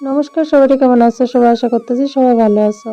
নমস্কার সবাই কেমন আছো? সবাই আশা করতেছি সবাই ভালো আছো।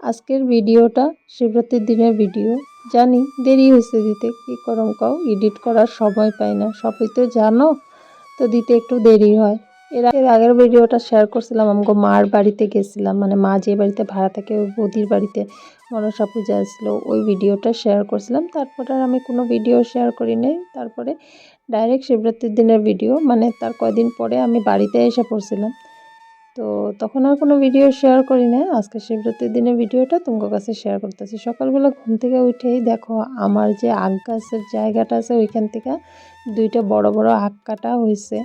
আজকের ভিডিওটা শিবরাত্রির দিনের ভিডিও। জানি দেরি হয়েছে দিতে, কি করম কাও? এডিট করার সময় পাই না। সবই তো জানো, তো দিতে একটু দেরি হয়। এর এর আগের ভিডিওটা শেয়ার করছিলাম আমাকে মার বাড়িতে গেছিলাম। মানে মা যে বাড়িতে ভাড়া থাকে, ওই বৌদির বাড়িতে মনসা পূজা আসলো, ওই ভিডিওটা শেয়ার করছিলাম। তারপরে আর আমি কোনো ভিডিও শেয়ার করি নাই। তারপরে ডাইরেক্ট শিবরাত্রির দিনের ভিডিও মানে তার কয়দিন পরে আমি বাড়িতে এসে পড়ছিলাম। তো তখন আর কোনো ভিডিও শেয়ার করি না আজকে শিবরাত্রির দিনের ভিডিওটা তোমার কাছে শেয়ার করতেছি। সকালবেলা ঘুম থেকে উঠেই দেখো আমার যে আগ গাছের জায়গাটা আছে ওইখান থেকে দুইটা বড় বড় আখ কাটা হয়েছে।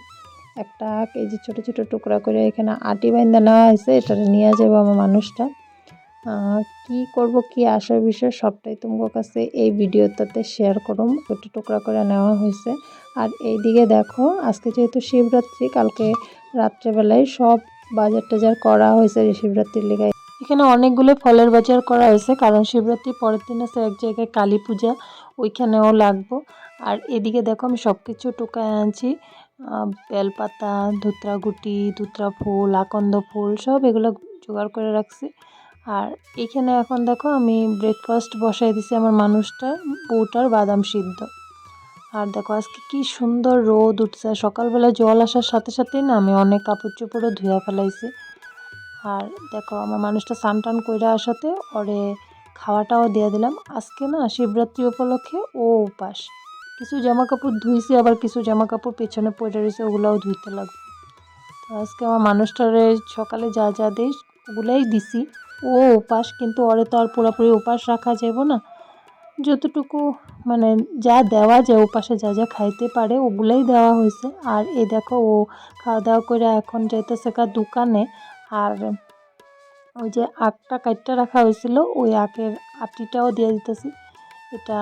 একটা আখ এই যে ছোটো ছোটো টুকরা করে এখানে আটি বাইন্দা নেওয়া হয়েছে, এটা নিয়ে যাব আমার মানুষটা। কি করব, কি আসার বিষয় সবটাই তোমার কাছে এই ভিডিওটাতে শেয়ার করুম। একটু টুকরা করে নেওয়া হয়েছে। আর এইদিকে দেখো, আজকে যেহেতু শিবরাত্রি, কালকে রাত্রেবেলায় সব বাজার টাজার করা হয়েছে শিবরাত্রির লেগে এখানে অনেকগুলো ফলের বাজার করা হয়েছে, কারণ শিবরাত্রি পরের দিন আছে এক জায়গায় কালী পূজা, ওইখানেও লাগবো। আর এদিকে দেখো আমি সব কিছু টোকায় আনছি বেলপাতা ধুতরা গুটি ধুতরা ফুল, আকন্দ ফুল, সব এগুলো জোগাড় করে রাখছি। আর এখানে এখন দেখো আমি ব্রেকফাস্ট বসাই দিছি আমার মানুষটা বউটার বাদাম সিদ্ধ। আর দেখো, আজকে কি সুন্দর রোদ উঠছে। সকালবেলা জল আসার সাথে সাথেই না আমি অনেক কাপড় চোপড়ও ধুয়া ফেলাইছি। আর দেখো, আমার মানুষটা স্নান টান করে আসাতে ওরে খাওয়াটাও দিয়ে দিলাম। আজকে না শিবরাত্রি উপলক্ষে ও উপাস। কিছু জামা কাপড় ধুইছি, আবার কিছু জামা কাপড় পেছনে পড়ে রয়েছে, ওগুলাও ধুইতে লাগবে। তো আজকে আমার মানুষটারে সকালে যা যা দিই, ওগুলাই দিছি। ও উপাস, কিন্তু ওরে তো আর পুরোপুরি উপাস রাখা যাব না। যতটুকু মানে যা দেওয়া যায়, ওপাশে যা যা খাইতে পারে, ওগুলোই দেওয়া হয়েছে আর এ দেখো, ও খাওয়া দাওয়া করে এখন যাইতেছে কা দোকানে। আর ওই যে আখটা কাটটা রাখা হয়েছিল ওই আখের আটিটাও দিয়ে দিতেছি। এটা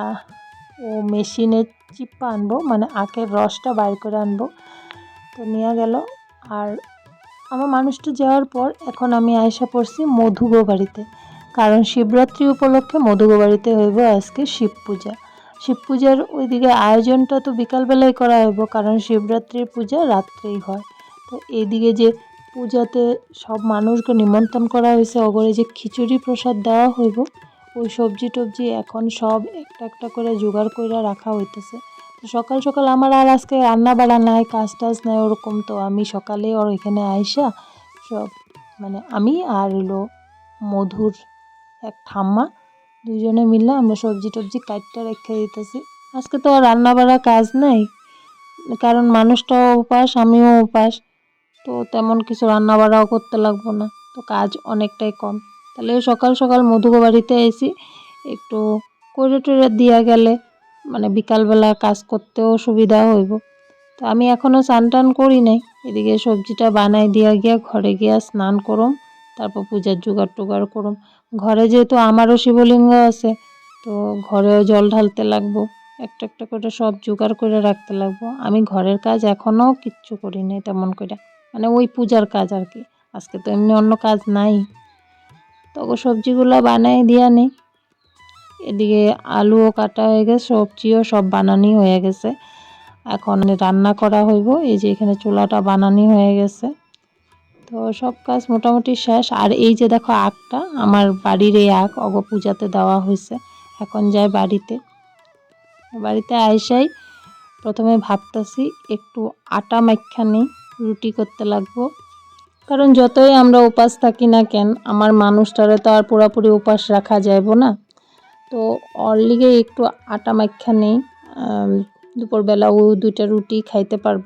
ও মেশিনে চিপ্পা আনব মানে আখের রসটা বাইর করে আনব। তো নিয়ে গেল। আর আমার মানুষটা যাওয়ার পর এখন আমি আয়সা পড়ছি মধুগো বাড়িতে। কারণ শিবরাত্রি উপলক্ষে মধুগো বাড়িতে হইব আজকে শিব পূজা শিব পূজার ওইদিকে আয়োজনটা তো বিকালবেলায় করা হইব, কারণ শিবরাত্রির পূজা রাত্রেই হয়। তো এইদিকে যে পূজাতে সব মানুষকে নিমন্ত্রণ করা হয়েছে ওগরে যে খিচুড়ি প্রসাদ দেওয়া হইব, ওই সবজি টবজি এখন সব একটা একটা করে জোগাড় করে রাখা হইতেছে। তো সকাল সকাল আমার আর আজকে রান্না বাড়া নাই কাজ টাজ নাই, ওরকম তো আমি সকালে ওর এখানে আইসা সব মানে আমি আর হলো মধুর এক ঠাম্মা দুজনে মিলে আমরা সবজি টবজি কাটটা রেখে দিতেছি। আজকে তো রান্না বাড়া কাজ নাই, কারণ মানুষটাও উপাস, আমিও উপাস, তো তেমন কিছু রান্না বাড়াও করতে লাগবো না, তো কাজ অনেকটাই কম। তাহলে সকাল সকাল মধুকো বাড়িতে এসি একটু করে টরে দিয়া গেলে মানে বিকালবেলা কাজ করতেও সুবিধা হইব। তো আমি এখনও স্নান টান করি নাই, এদিকে সবজিটা বানাই দিয়া গিয়া ঘরে গিয়া স্নান করুম, তারপর পূজার জোগাড় টোগাড় করুম। ঘরে যেহেতু আমারও শিবলিঙ্গ আছে, তো ঘরেও জল ঢালতে লাগবো। একটা একটা করে সব জোগাড় করে রাখতে লাগবো। আমি ঘরের কাজ এখনও কিচ্ছু করি নাই তেমন করে। মানে ওই পূজার কাজ আর কি। আজকে তো এমনি অন্য কাজ নাই। তখন সবজিগুলো বানাই দিয়া নেই এদিকে আলুও কাটা হয়ে গেছে, সবজিও সব বানানি হয়ে গেছে। এখন রান্না করা হইব। এই যে এখানে চুলাটা বানানি হয়ে গেছে। তো সব কাজ মোটামুটি শেষ। আর এই যে দেখো আখটা আমার বাড়ির এই আখ অগ পূজাতে দেওয়া হয়েছে। এখন যাই বাড়িতে। বাড়িতে আইসাই প্রথমে ভাবতেছি একটু আটা মাইখা নিই রুটি করতে লাগবো। কারণ যতই আমরা উপাস থাকি না কেন, আমার মানুষটারে তো আর পুরোপুরি উপাস রাখা যাইব না। তো ওর লিগে একটু আটা মাইখা নেই দুপুরবেলা ও দুইটা রুটি খাইতে পারব।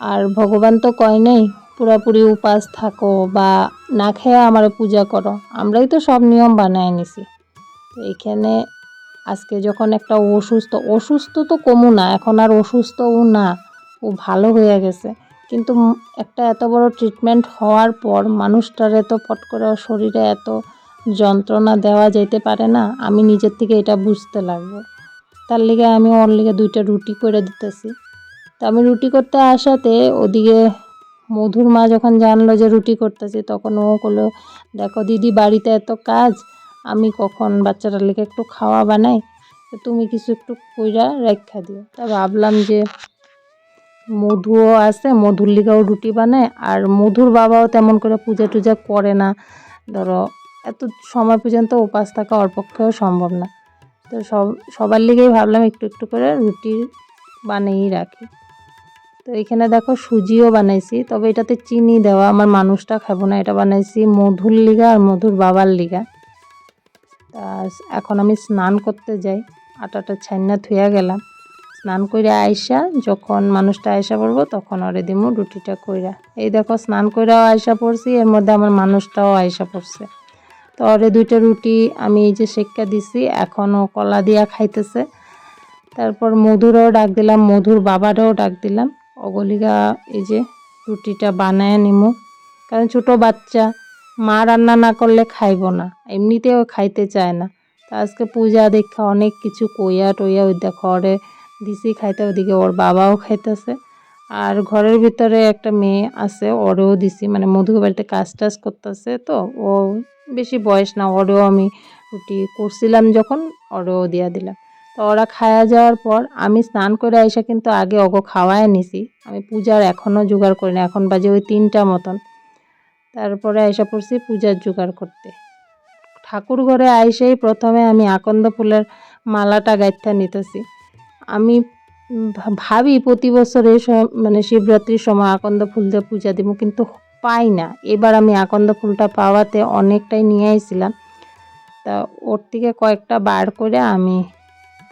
আর ভগবান তো কয় নেই পুরাপুরি উপাস থাকো বা না খেয়ে আমার পূজা করো। আমরাই তো সব নিয়ম বানায় নিছি। তো এখানে আজকে যখন একটা অসুস্থ অসুস্থ তো কমু না, এখন আর অসুস্থও না, ও ভালো হয়ে গেছে। কিন্তু একটা এত বড় ট্রিটমেন্ট হওয়ার পর মানুষটার এত পট করে শরীরে এত যন্ত্রণা দেওয়া যেতে পারে না, আমি নিজের থেকে এটা বুঝতে লাগবো। তার লিগে আমি ওর লিগে দুইটা রুটি করে দিতেছি। তা আমি রুটি করতে আসাতে ওদিকে মধুর মা যখন জানলো যে রুটি করতেছি, তখন ও করল দেখো দিদি, বাড়িতে এত কাজ, আমি কখন বাচ্চাটার লিগে একটু খাওয়া বানাই? তুমি কিছু একটু কইরা রেখা দিও। তা ভাবলাম যে মধুও আছে, মধুর লিগাও রুটি বানায়, আর মধুর বাবাও তেমন করে পূজা টুজা করে না। ধরো, এত সময় পর্যন্ত উপাস থাকা ওর পক্ষেও সম্ভব না। তো সব, সবার লিগেই ভাবলাম একটু একটু করে রুটি বানিয়েই রাখি। তো এখানে দেখো সুজিও বানাইছি, তবে এটাতে চিনি দেওয়া, আমার মানুষটা খাব না, এটা বানাইছি মধুর লিগা আর মধুর বাবার লিগা। তা এখন আমি স্নান করতে যাই, আটাটা ছাইনা থুয়া গেলাম। স্নান কইরা আইসা, যখন মানুষটা আয়সা পড়ব, তখন ওরে দিমু রুটিটা কইরা। এই দেখো স্নান কইরাও আয়সা পড়ছি, এর মধ্যে আমার মানুষটাও আয়সা পড়ছে। তো ওরে দুইটা রুটি আমি এই যে শেক্কা দিছি এখনও কলা দিয়া খাইতেছে। তারপর মধুরও ডাক দিলাম, মধুর বাবারও ডাক দিলাম। অগলিগা এই যে রুটিটা বানায় নিমু। কারণ ছোট বাচ্চা, মা রান্না না করলে খাইব না। এমনিতেও খাইতে চায় না। তা আজকে পূজা দেখা অনেক কিছু কইয়া টইয়া ওই দেখো ওরে দিছি খাইতে, ওদিকে ওর বাবাও খাইতেছে। আর ঘরের ভিতরে একটা মেয়ে আছে, ওরেও দিছি। মানে মধুকে বাড়িতে কাজ টাজ করতেছে তো, ও বেশি বয়স না, ওরেও আমি রুটি করছিলাম যখন, ওরেও দিয়া দিলাম। তো ওরা খাওয়া যাওয়ার পর আমি স্নান করে আইসা কিন্তু আগে ওগো খাওয়ায় নিছি। আমি পূজার এখনও জোগাড় করি না, এখন বাজে ওই তিনটা মতন। তারপরে আইসা পড়ছি পূজার জোগাড় করতে। ঠাকুর ঘরে আইসেই প্রথমে আমি আকন্দ ফুলের মালাটা গাইথা নিতেছি। আমি ভাবি প্রতি বছর এই মানে শিবরাত্রির সময় আকন্দ ফুল দিয়ে পূজা দিব, কিন্তু পাই না। এবার আমি আকন্দ ফুলটা পাওয়াতে অনেকটাই নিয়ে আইছিলাম। তা ওর থেকে কয়েকটা বার করে আমি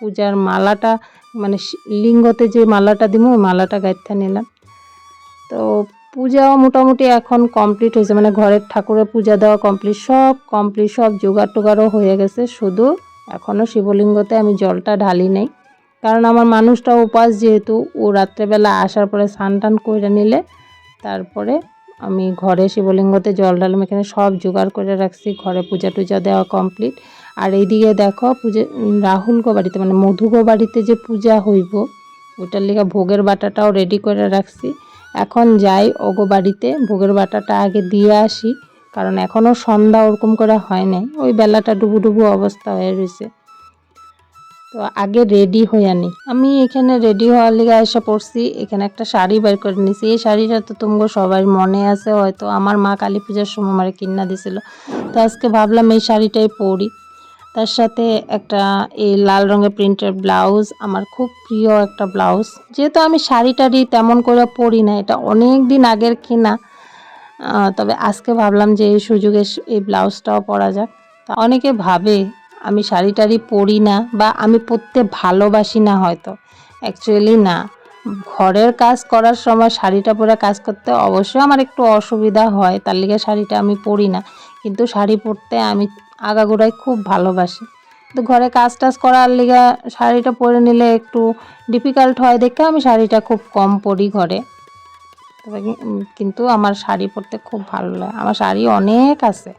পূজার মালাটা মানে লিঙ্গতে যে মালাটা দিব ওই মালাটা গাইথা নিলাম। তো পূজাও মোটামুটি এখন কমপ্লিট হয়েছে মানে ঘরের ঠাকুরের পূজা দেওয়া কমপ্লিট, সব কমপ্লিট, সব জোগাড় টোগাড়ও হয়ে গেছে। শুধু এখনও শিবলিঙ্গতে আমি জলটা ঢালি নেই। কারণ আমার মানুষটা উপাস যেহেতু, ও রাত্রেবেলা আসার পরে স্নান টান করে নিলে, তারপরে আমি ঘরে শিবলিঙ্গতে জল ঢালাম এখানে সব জোগাড় করে রাখছি, ঘরে পূজা টুজা দেওয়া কমপ্লিট। আর এইদিকে দেখো পূজা রাহুল গো বাড়িতে মানে মধু গো বাড়িতে যে পূজা হইব, ওটার লিগে ভোগের বাটাটাও রেডি করে রাখছি। এখন যাই ওগো বাড়িতে, ভোগের বাটাটা আগে দিয়ে আসি, কারণ এখনও সন্ধ্যা ওরকম করে হয় নাই। ওই বেলাটা ডুবু ডুবু অবস্থা হয়ে রয়েছে। তো আগে রেডি হয়ে আনি। আমি এখানে রেডি হওয়ার লিগে এসে পড়ছি, এখানে একটা শাড়ি বের করে নিছি। এই শাড়িটা তো তোমার সবাই মনে আছে, হয়তো আমার মা কালী পূজার সময় আমার কিনা দিছিল। তো আজকে ভাবলাম এই শাড়িটাই পরি। তার সাথে একটা এই লাল রঙের প্রিন্টের ব্লাউজ আমার খুব প্রিয় একটা ব্লাউজ যেহেতু আমি শাড়ি টাড়ি তেমন করে পরি না, এটা অনেক দিন আগের কিনা তবে আজকে ভাবলাম যে এই সুযোগে এই ব্লাউজটাও পরা যাক। তা অনেকে ভাবে আমি শাড়ি টাড়ি পরি না বা আমি পরতে ভালোবাসি না হয়তো। অ্যাকচুয়ালি না। ঘরের কাজ করার সময় শাড়িটা পরে কাজ করতে অবশ্যই আমার একটু অসুবিধা হয়, তার লিগে শাড়িটা আমি পরি না। কিন্তু শাড়ি পরতে আমি আগাগোড়াই খুব ভালোবাসি। তো ঘরে কাজ টাজ করার লিগে শাড়িটা পরে নিলে একটু ডিফিকাল্ট হয়, দেখে আমি শাড়িটা খুব কম পরি ঘরে। কিন্তু আমার শাড়ি পরতে খুব ভালো লাগে। আমার শাড়ি অনেক আছে।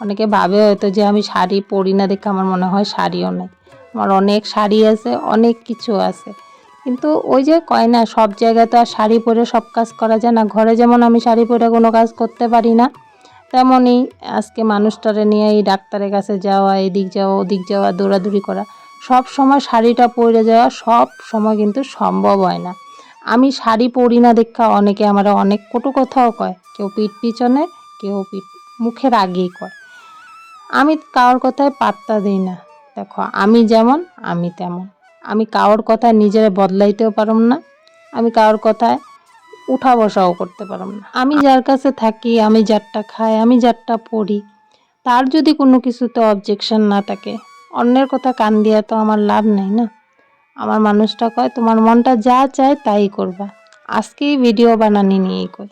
অনেকে ভাবে হয়তো যে আমি শাড়ি পরি না, দেখে আমার মনে হয় শাড়িও নেই। আমার অনেক শাড়ি আছে, অনেক কিছু আছে। কিন্তু ওই যে কয় না, সব জায়গায় তো আর শাড়ি পরে সব কাজ করা যায় না। ঘরে যেমন আমি শাড়ি পরে কোনো কাজ করতে পারি না তেমনই আজকে মানুষটারে নিয়ে এই ডাক্তারের কাছে যাওয়া, এদিক যাওয়া, ওদিক যাওয়া, দৌড়াদৌড়ি করা, সব সময় শাড়িটা পরে যাওয়া সব সময় কিন্তু সম্ভব হয় না। আমি শাড়ি পরি না দেখা অনেকে আমার অনেক কটু কথাও কয়, কেউ পিঠ পিছনে, কেউ পিঠ মুখের আগেই কয়। আমি কারোর কথায় পাত্তা দিই না, দেখো আমি যেমন, আমি তেমন। আমি কারোর কথায় নিজেরা বদলাইতেও পারম না, আমি কারোর কথায় উঠা বসাও করতে পারম না। আমি যার কাছে থাকি, আমি যারটা খাই, আমি যারটা পড়ি, তার যদি কোনো কিছুতে অবজেকশন না থাকে, অন্যের কথা কান দিয়া তো আমার লাভ নেই না। আমার মানুষটা কয়, তোমার মনটা যা চায় তাই করবা। আজকেই ভিডিও বানানি নিয়েই কই।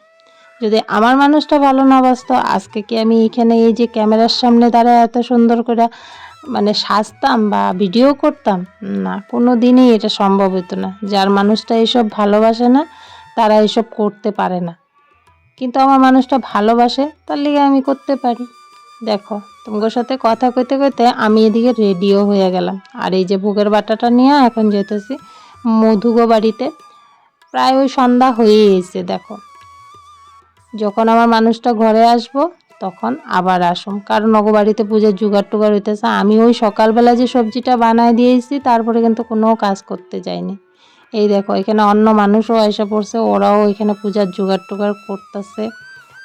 যদি আমার মানুষটা ভালো না বাসতো, আজকে কি আমি এখানে এই যে ক্যামেরার সামনে দাঁড়ায় এত সুন্দর করে মানে সাজতাম বা ভিডিও করতাম? না কোনো দিনই এটা সম্ভব হতো না। যার মানুষটা এসব ভালোবাসে না তারা এসব করতে পারে না। কিন্তু আমার মানুষটা ভালোবাসে, তার লিগে আমি করতে পারি। দেখো তোমার সাথে কথা কইতে কইতে আমি এদিকে রেডিও হয়ে গেলাম। আর এই যে ভোগের বাটাটা নিয়ে এখন যেতেছি মধুগো বাড়িতে। প্রায় ওই সন্ধ্যা হয়ে এসে দেখো। যখন আমার মানুষটা ঘরে আসব, তখন আবার আসুম। কারণ অগো বাড়িতে পূজার জোগাড় টুগাড় হইতেছে। আমি ওই সকালবেলা যে সবজিটা বানায় দিয়েছি, তারপরে কিন্তু কোনো কাজ করতে যাইনি। এই দেখো, এখানে অন্য মানুষও এসে পড়ছে, ওরাও এখানে পূজার জোগাড় টোগাড় করতেছে।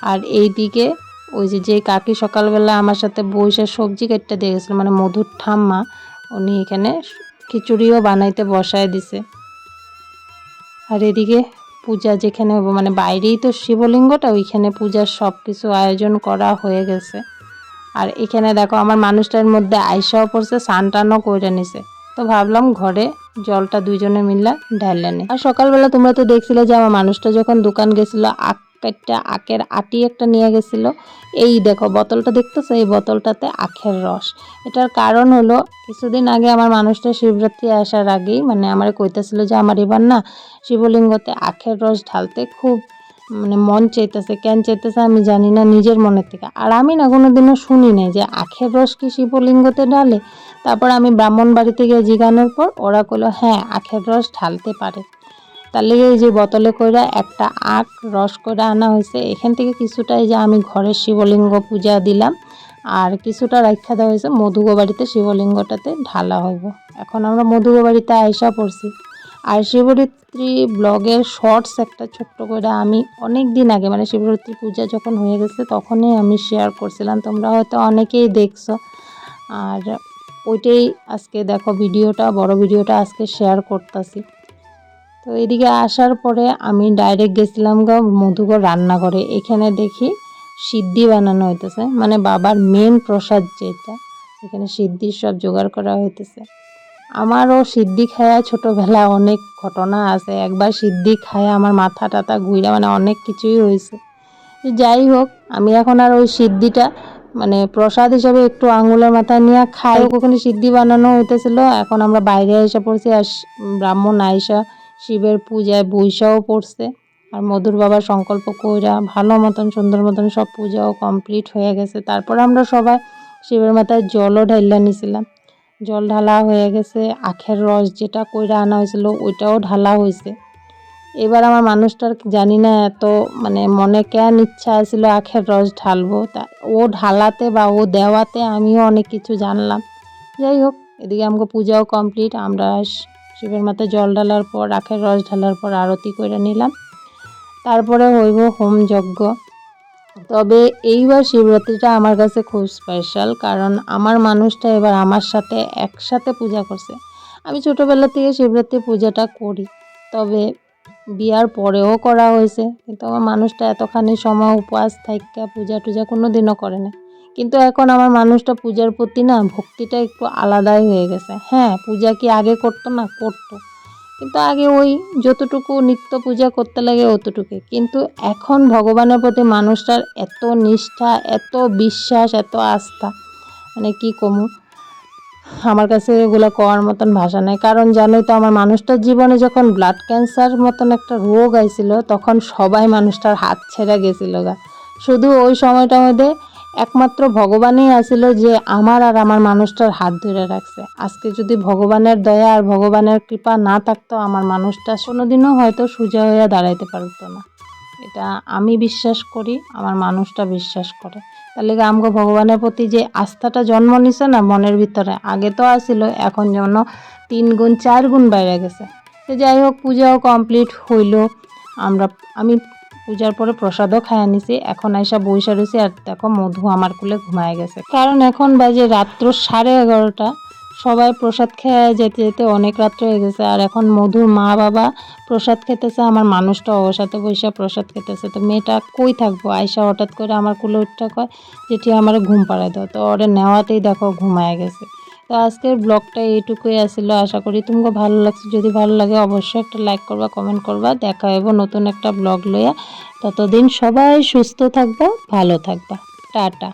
আর এইদিকে ওই যে যে কাকি সকালবেলা আমার সাথে বইসে সবজি কেটে দিয়ে গেছিল মানে মধুর ঠাম্মা, উনি এখানে খিচুড়িও বানাইতে বসায় দিছে। আর এদিকে পূজা যেখানে মানে বাইরেই তো শিবলিঙ্গটা, ওইখানে পূজার সব কিছু আয়োজন করা হয়ে গেছে। আর এখানে দেখো, আমার মানুষটার মধ্যে আইসাও পড়ছে সান টানও করে নিছে। তো ভাবলাম ঘরে জলটা দুইজনে মিললা ঢাললে নে। আর সকালবেলা তোমরা তো দেখছিলে যে আমার মানুষটা যখন দোকান গেছিল, আখ কাটটা আখের আটি একটা নিয়ে গেছিল। এই দেখো, বোতলটা দেখতেছো? এই বোতলটাতে আখের রস। এটার কারণ হলো, কিছুদিন আগে আমার মানুষটা শিবরাত্রি আসার আগেই মানে আমার কইতেছিল যে আমার এবার না শিবলিঙ্গতে আখের রস ঢালতে খুব মানে মন চাইতেছে, কেন চাইতেছে আমি জানি না নিজের মনের থেকে। আর আমি না কোনোদিনও শুনি নাই যে আখের রস কি শিবলিঙ্গতে ঢালে। তারপর আমি ব্রাহ্মণ বাড়িতে গিয়ে জিগানোর পর ওরা কইলো হ্যাঁ আখের রস ঢালতে পারে। তার এই যে বোতলে কইরা একটা আখ রস করে আনা হয়েছে এখান থেকে কিছুটা এই যে আমি ঘরের শিবলিঙ্গ পূজা দিলাম, আর কিছুটা রাখা দেওয়া হয়েছে মধুগো বাড়িতে শিবলিঙ্গটাতে ঢালা হইব। এখন আমরা মধুগো বাড়িতে আয়সা পড়ছি। আর শিবরাত্রি ব্লগের শর্টস একটা ছোট্ট করে আমি অনেক দিন আগে মানে শিবরাত্রি পূজা যখন হয়ে গেছে তখনই আমি শেয়ার করছিলাম। তোমরা হয়তো অনেকেই দেখছ। আর ওইটাই আজকে দেখো ভিডিওটা, বড় ভিডিওটা আজকে শেয়ার করতেছি। তো এদিকে আসার পরে আমি ডাইরেক্ট গেছিলাম গা মধুকর রান্নাঘরে। এখানে দেখি সিদ্ধি বানানো হইতেছে মানে বাবার মেন প্রসাদ যেটা, এখানে সিদ্ধির সব জোগাড় করা হইতেছে। আমারও সিদ্ধি খায়া ছোটোবেলা অনেক ঘটনা আছে। একবার সিদ্ধি খায়া আমার মাথা টাথা ঘুরে মানে অনেক কিছুই হয়েছে। যাই হোক, আমি এখন আর ওই সিদ্ধিটা মানে প্রসাদ হিসাবে একটু আঙুলের মাথায় নিয়ে খাই। ওখানে সিদ্ধি বানানো হইতেছিল, এখন আমরা বাইরে এসে পড়ছি আর ব্রাহ্মণ আইসা শিবের পূজায় বৈশাও পড়ছে। আর মধুর বাবার সংকল্প কইরা ভালো মতন, সুন্দর মতন সব পূজাও কমপ্লিট হয়ে গেছে। তারপর আমরা সবাই শিবের মাথায় জলও ঢাইলা নিছিলাম। জল ঢালা হয়ে গেছে, আখের রস যেটা কইরা আনা হয়েছিল ওইটাও ঢালা হয়েছে এবার আমার মানুষটার জানি না এত মানে মনে কেন ইচ্ছা আছিল আখের রস ঢালবো। তা ও ঢালাতে বা ও দেওয়াতে আমিও অনেক কিছু জানলাম। যাই হোক, এদিকে আমাকে পূজাও কমপ্লিট। আমরা শিবের মাথায় জল ঢালার পর, আখের রস ঢালার পর আরতি করে নিলাম। তারপরে হইব হোম যজ্ঞ। তবে এইবার শিবরাত্রিটা আমার কাছে খুব স্পেশাল কারণ আমার মানুষটা এবার আমার সাথে একসাথে পূজা করছে। আমি ছোটোবেলা থেকে শিবরাত্রি পূজাটা করি, তবে বিয়ার পরেও করা হয়েছে। কিন্তু আমার মানুষটা এতখানি সময় উপবাস থাইকা পূজা টুজা কোনো দিনও করে না। কিন্তু এখন আমার মানুষটা পূজার প্রতি না ভক্তিটা একটু আলাদাই হয়ে গেছে। হ্যাঁ পূজা কি আগে করতো না? করতো। কিন্তু আগে ওই যতটুকু নিত্য পূজা করতে লাগে অতটুকু কিন্তু এখন ভগবানের প্রতি মানুষটার এত নিষ্ঠা, এত বিশ্বাস, এত আস্থা। মানে কি কমু? আমার কাছে এগুলো কওয়ার মতন ভাষা নেই। কারণ জানোই তো আমার মানুষটার জীবনে যখন ব্লাড ক্যান্সার মতন একটা রোগ আইছিল, তখন সবাই মানুষটার হাত ছেড়ে গেছিল গা। শুধু ওই সময়টার মধ্যে একমাত্র ভগবানই আসিল যে আমার আর আমার মানুষটার হাত ধরে রাখছে। আজকে যদি ভগবানের দয়া আর ভগবানের কৃপা না থাকতো, আমার মানুষটা কোনোদিনও হয়তো সোজা হইয়া দাঁড়াইতে পারতো না। এটা আমি বিশ্বাস করি, আমার মানুষটা বিশ্বাস করে। তাহলে আমগো ভগবানের প্রতি যে আস্থাটা জন্ম নিছে না মনের ভিতরে, আগে তো আসিল এখন যেন তিন গুণ, চার গুণ বাইরে গেছে। তো যাই হোক, পূজাও কমপ্লিট হইল। আমরা, আমি পূজার পরে প্রসাদও খাইয়া নিছি। এখন আইসা বইসা রয়েছি আর দেখো মধু আমার কুলে ঘুমায় গেছে। কারণ এখন বাজে রাত্র সাড়ে এগারোটা। সবাই প্রসাদ খেয়ে যেতে যেতে অনেক রাত্র হয়ে গেছে। আর এখন মধুর মা বাবা প্রসাদ খেতেছে, আমার মানুষটা ওর সাথে বৈশা প্রসাদ খেতেছে। তো মেয়েটা কই থাকব? আয়সা হঠাৎ করে আমার কুলে উঠটা কয় যেটি আমার ঘুম পাড়ায় দাও। তো ওরে নেওয়াতেই দেখো ঘুমায় গেছে। তো আজকের ব্লগটা এইটুকুই আসিল আশা করি তোমাকে ভালো লাগছে। যদি ভালো লাগে অবশ্যই একটা লাইক করবা কমেন্ট করবা। দেখা হইব নতুন একটা ব্লগ লইয়া। ততদিন সবাই সুস্থ থাকবা, ভালো থাকবা। টাটা।